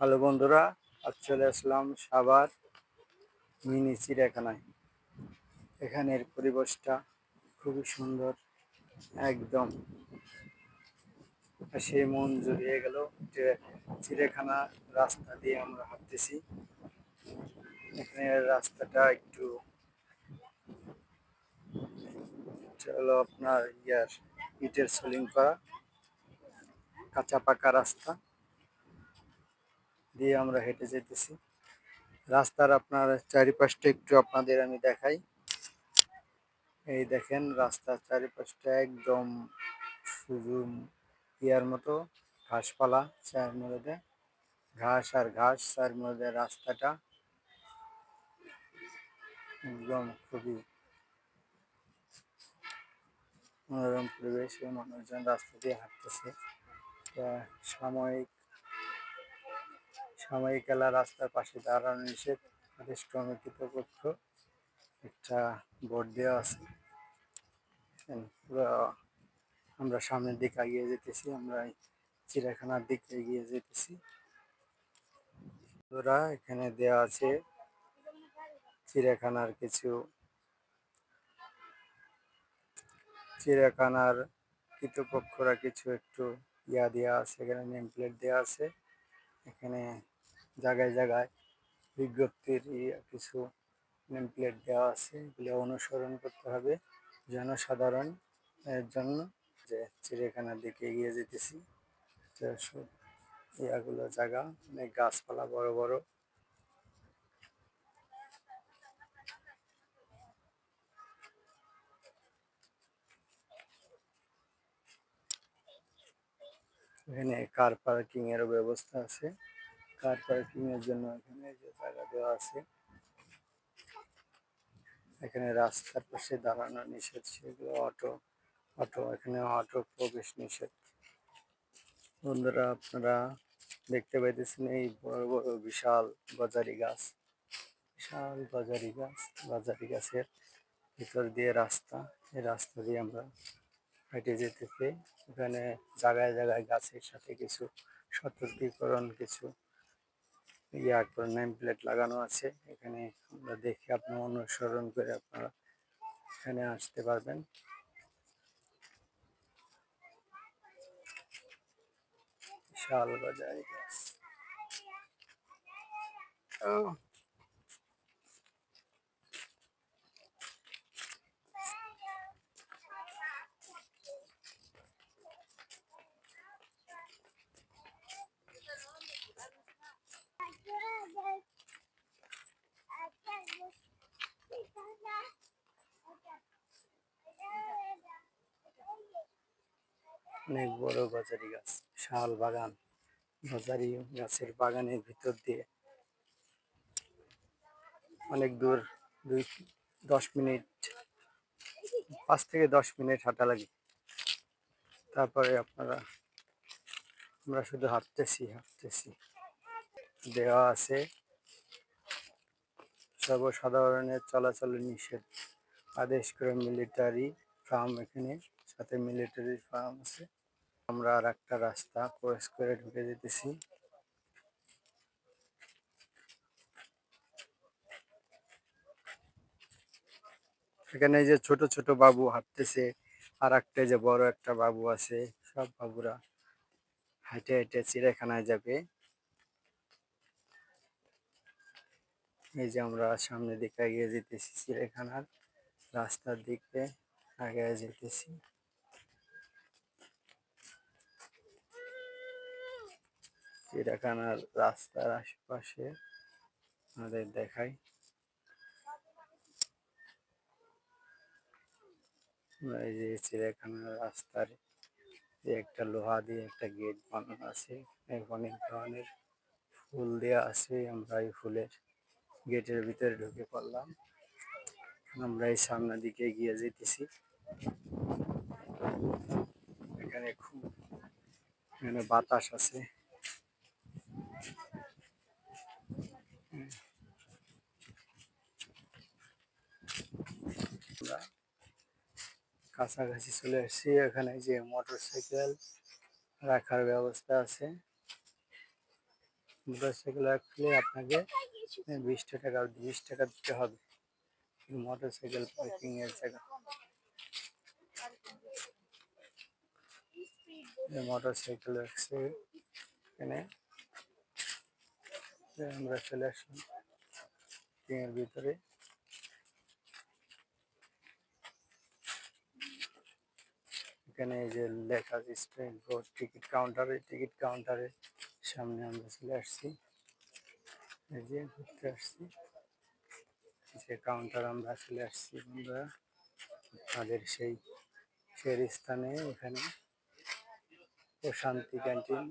Hello বন্ধুরা, আজ চলে আসলাম সাবার মিনি চিড়িয়াখানায়। এখানের পরিবেশটা খুবই সুন্দর, একদম। সেই মন জড়িয়ে গেল চিড়িয়াখানা রাস্তা দিয়ে আমরা হাঁটতেছি। এখানে রাস্তাটা একটু হলো আপনার ইয়ার, ইটের সোলিং করা, কাঁচা পাকা রাস্তা। দিয়ে আমরা হেঁটে যেতেছি। রাস্তার আপনার চারিপাশটা একটু আপনাদের আমি দেখাই। এই দেখেন, রাস্তার চারিপাশটা একদম শুধু ইয়ার মতো, ঘাসপালা চার মধ্যে ঘাস আর ঘাস, চার মধ্যে রাস্তাটা। একদম খুবই মনোরম পরিবেশে মানুষজন রাস্তা দিয়ে হাঁটতেছে। সাময়িক সাময়িক এলা রাস্তার পাশে দাঁড়ানো নিষেধ। আদেশ ক্রমে কর্তৃপক্ষ একটা বোর্ড দেওয়া আছে। আমরা সামনের দিকে এগিয়ে যেতেছি, আমরা চিড়িয়াখানার দিকে এগিয়ে যেতেছি। ওরা এখানে দেওয়া আছে চিড়িয়াখানার কিছু চিড়িয়াখানার কৃতপক্ষরা কিছু একটু ইয়া দেওয়া আছে, এখানে নেম প্লেট দেওয়া আছে। এখানে জায়গায় জায়গায় বিজ্ঞপ্তির কিছু নেম প্লেট দেওয়া আছে এগুলো অনুসরণ করতে হবে। জনসাধারণ এর জন্য যে চিড়িয়াখানার দিকে এগিয়ে যেতেছি। ইয়াগুলো জায়গা অনেক গাছপালা বড় বড়। এখানে কার পার্কিং এর ব্যবস্থা আছে। কার পার্কিং এর জন্য এখানে যে জায়গা দেওয়া আছে, এখানে রাস্তার পাশে দাঁড়ানো নিষেধ, সেগুলো অটো অটো, এখানে অটো প্রবেশ নিষেধ। বন্ধুরা, আপনারা দেখতে পাইতেছেন এই বড় বড় বিশাল গজারি গাছ। বিশাল গজারি গাছ, গজারি গাছের ভিতর দিয়ে রাস্তা, এই রাস্তা দিয়ে আমরা হেঁটে যেতেছে এখানে জায়গায় জায়গায় গাছের সাথে কিছু সতর্কীকরণ, কিছু ইয়া করে নেম প্লেট লাগানো আছে, এখানে আমরা দেখে আপনি অনুসরণ করে আপনারা এখানে আসতে পারবেন। বিশাল বাজার ও। অনেক বড় গজারি গাছ শাল বাগান। গজারি গাছের বাগানের ভিতর দিয়ে অনেক দূর দুই, দশ মিনিট, পাঁচ থেকে দশ মিনিট হাঁটা লাগে। তারপরে আপনারা, আমরা শুধু হাঁটতেছি হাঁটতেছি। দেওয়া আছে সর্বসাধারণের চলাচল নিষেধ। আদেশ করে মিলিটারি ফার্ম এখানে, সাথে মিলিটারি ফার্ম আছে। আমরা আর একটা রাস্তা ক্রস করে ঢুকে যেতেছি। এখানে যে ছোট ছোট বাবু হাঁটতেছে আর একটা যে বড় একটা বাবু আছে, সব বাবুরা হাঁটে হেঁটে চিড়িয়াখানায় যাবে। এই যে আমরা সামনে দিকে এগিয়ে যেতেছি চিড়িয়াখানার রাস্তার দিকে আগে যেতেছি। চিড়িয়াখানার রাস্তার আশেপাশে আমাদের দেখাই। এই যে চিড়িয়াখানার রাস্তার যে একটা লোহা দিয়ে একটা গেট বানানো আছে অনেক ধরনের ফুল দেওয়া আছে। আমরা এই ফুলের গেটের ভিতরে ঢুকে পড়লাম। আমরা এই সামনের দিকে এগিয়ে যেতেছি। এখানে খুব এখানে বাতাস আছে আমরা কাছাকাছি চলে এসেছি এখানে যে মোটর সাইকেল রাখার ব্যবস্থা আছে। মোটরসাইকেল রাখলে আপনাকে বিশ টাকা বিশ টাকা দিতে হবে। মোটরসাইকেল পার্কিং এর জায়গা। মোটরসাইকেল রাখছে এখানে। আমরা চলে আসলাম। এর ভিতরে। এখানে এই যে লেখা আছে বোর্ড, টিকিট কাউন্টারে টিকিট কাউন্টারে। সামনে আমরা চলে আসছি। এই যে ঘুরতে আসছি। যে কাউন্টার আমরা চলে আসছি আমরা আমাদের সেই সেই স্থানে এখানে। প্রশান্তি ক্যান্টিন।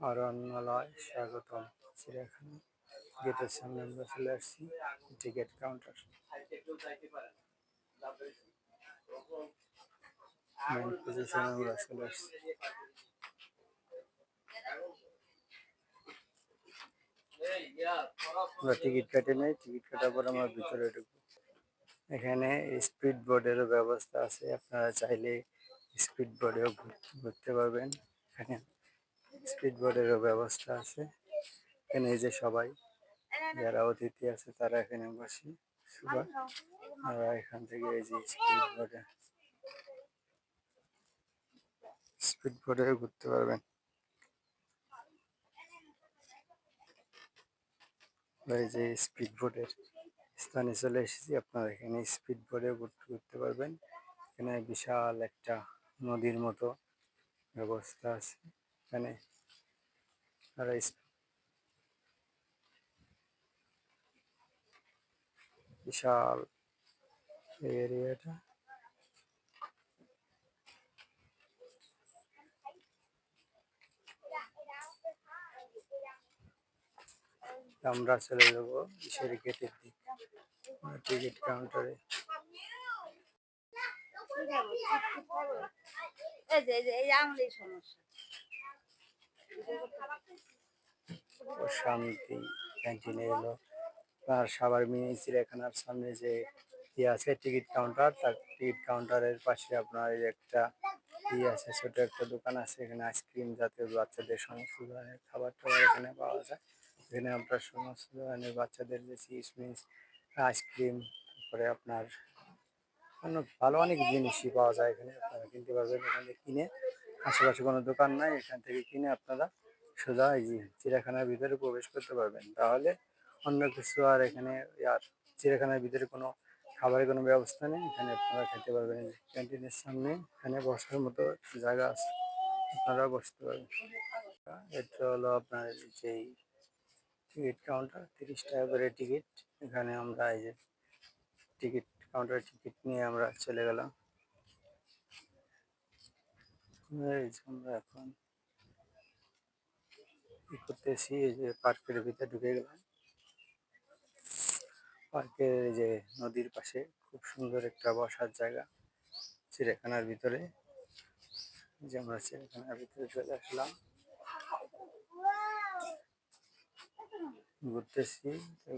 অরণ্যালয়, স্বাগতম। চিড়িয়াখানা। গেটের সামনে আমরা চলে আসছি। Ticket counter. আমরা টিকিট কেটে নেই, টিকিট কাটার পর আমরা ভিতরে ঢুকবো। এখানে স্পিড বোর্ডেরও ব্যবস্থা আছে, আপনারা চাইলে স্পিড বোর্ডেও ঘুরতে পারবেন। এখানে স্পিড বোর্ডেরও ব্যবস্থা আছে। এখানে যে সবাই, যারা অতিথি আছে তারা এখানে বসে সবাই আর এখান থেকে এই যে স্পিড বোর্ডে স্পিড বোর্ডে ঘুরতে পারবেন। এই যে স্পিড বোর্ডের স্থানে চলে এসেছি, আপনারা এখানে স্পিড বোর্ডে ঘুরতে পারবেন। এখানে বিশাল একটা নদীর মতো ব্যবস্থা আছে। এখানে স্প- বিশাল এই এরিয়াটা আমরা চলে যাব ইসের গেটের দিক টিকিট কাউন্টারে শান্তি ক্যান্টিনে এলো। আর সাবার মিনি চিড়িয়াখানার সামনে যে আছে টিকিট কাউন্টার, তার টিকিট কাউন্টারের পাশে আপনার এই একটা ই আছে, ছোট একটা দোকান আছে, এখানে আইসক্রিম জাতীয় বাচ্চাদের সমস্ত ধরনের খাবার টাবার এখানে পাওয়া যায়। এখানে আপনার সমস্ত ধরনের বাচ্চাদের যে চিপস আইসক্রিম, তারপরে আপনার অন্য ভালো অনেক জিনিসই পাওয়া যায় এখানে, আপনারা কিনতে পারবেন এখানে কিনে। আশেপাশে কোনো দোকান নাই, এখান থেকে কিনে আপনারা সোজা এই চিড়িয়াখানার ভিতরে প্রবেশ করতে পারবেন। তাহলে অন্য কিছু আর এখানে, আর চিড়িয়াখানার ভিতরে কোনো খাবারের কোনো ব্যবস্থা নেই, এখানে আপনারা খেতে পারবেন ক্যান্টিনের সামনে, এখানে বসার মতো জায়গা আছে আপনারা বসতে পারবেন। এটা হলো আপনার যেই টিকিট কাউন্টার, তিরিশ টাকা করে টিকিট, এখানে আমরা এই যে টিকিট কাউন্টার টিকিট নিয়ে আমরা চলে গেলাম। আমরা এখন করতেছি, এই যে পার্কের ভিতরে ঢুকে গেলাম। পার্কের এই যে নদীর পাশে, খুব সুন্দর একটা বসার জায়গা চিড়িয়াখানার ভিতরে। যে আমরা চিড়িয়াখানার ভিতরে চলে আসলাম। ঘুরতেছি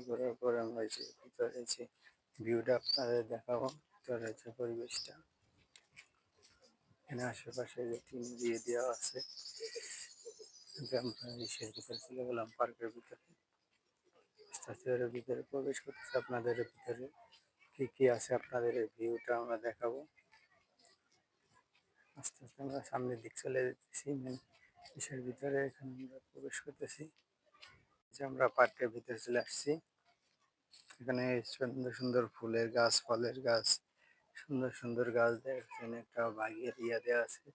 ঘোরার পরে আমরা যে ভিতরে যে ভিউটা আপনাদের দেখাবো, ভিতরে যে পরিবেশটা। এখানে আশেপাশে যে টিন দিয়ে দেওয়া আছে, আমরা ইসের ভিতরে চলে গেলাম পার্কের ভিতরে। আস্তে ভিতরে প্রবেশ করতেছে, আপনাদের ভিতরে কি কি আছে আপনাদের ভিউটা আমরা দেখাবো। আস্তে আস্তে আমরা সামনের দিক চলে যেতেছি ইসের ভিতরে এখানে আমরা প্রবেশ করতেছি। যে আমরা পার্কের ভিতরে চলে আসছি। এখানে সুন্দর সুন্দর ফুলের গাছ, ফলের গাছ, সুন্দর সুন্দর গাছ দেখছেন একটা বাঘের ইয়া দেওয়া আছে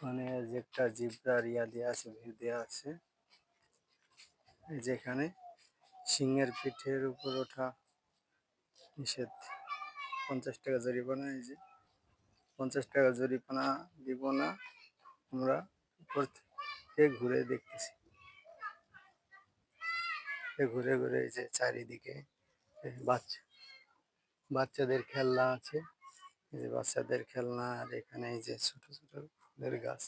মানে যে একটা জিব্রার ইয়া দেওয়া আছে, ভিউ দেওয়া আছে। যেখানে সিংহের পিঠের উপর ওঠা নিষেধ। পঞ্চাশ টাকা জরিমানা এই যে। পঞ্চাশ টাকা জরিমানা দিব না। আমরা উপর থেকে ঘুরে দেখতেছি। ঘুরে ঘুরে এই যে চারিদিকে বাচ্চা, বাচ্চাদের খেলনা আছে। এই যে বাচ্চাদের খেলনা আর এখানে এই যে ছোট ছোট ফুলের গাছ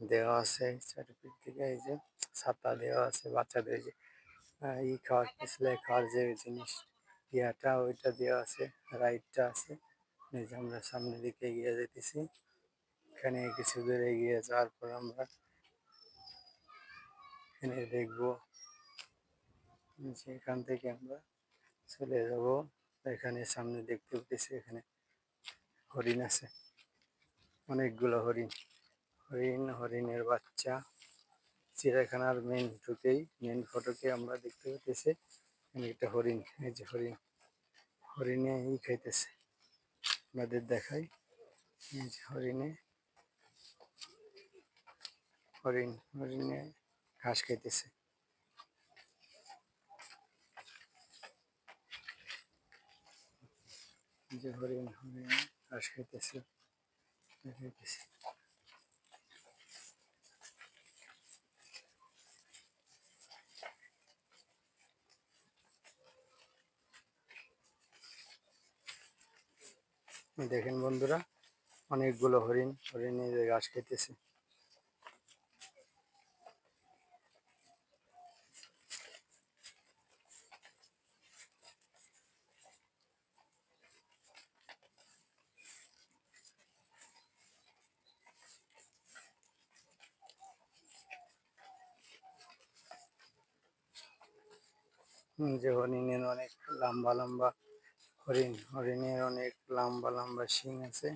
দেওয়া আছে চারিদিক থেকে। এই যে ছাতা দেওয়া আছে বাচ্চাদের যে ই খাওয়ার পিছলে খাওয়ার যে জিনিস ইয়াটা, ওইটা দেওয়া আছে রাইডটা আছে। যে আমরা সামনের দিকে এগিয়ে যেতেছি এখানে কিছু দূর এগিয়ে যাওয়ার পর আমরা এখানে দেখব এখান থেকে আমরা চলে যাব। এখানে সামনে দেখতে পেতেছি এখানে হরিণ আছে, অনেকগুলো হরিণ। হরিণ, হরিণের বাচ্চা। চিড়িয়াখানার মেন ঢুকেই মেন ফটোকে আমরা দেখতে পেতেছি এখানে একটা হরিণ, এই যে হরিণ, হরিণে ই খাইতেছে। আপনাদের দেখাই, এই যে হরিণে, হরিণ, হরিণে ঘাস খাইতেছে। হরিণ হরিণ ঘাস খাইতেছে, দেখাইতেছে। দেখেন বন্ধুরা অনেকগুলো হরিণ হরিণ ঘাস খেতেছে। যে হরিণের অনেক লম্বা লম্বা হরিণ হরিণের অনেক লম্বা লম্বা শিং আছে।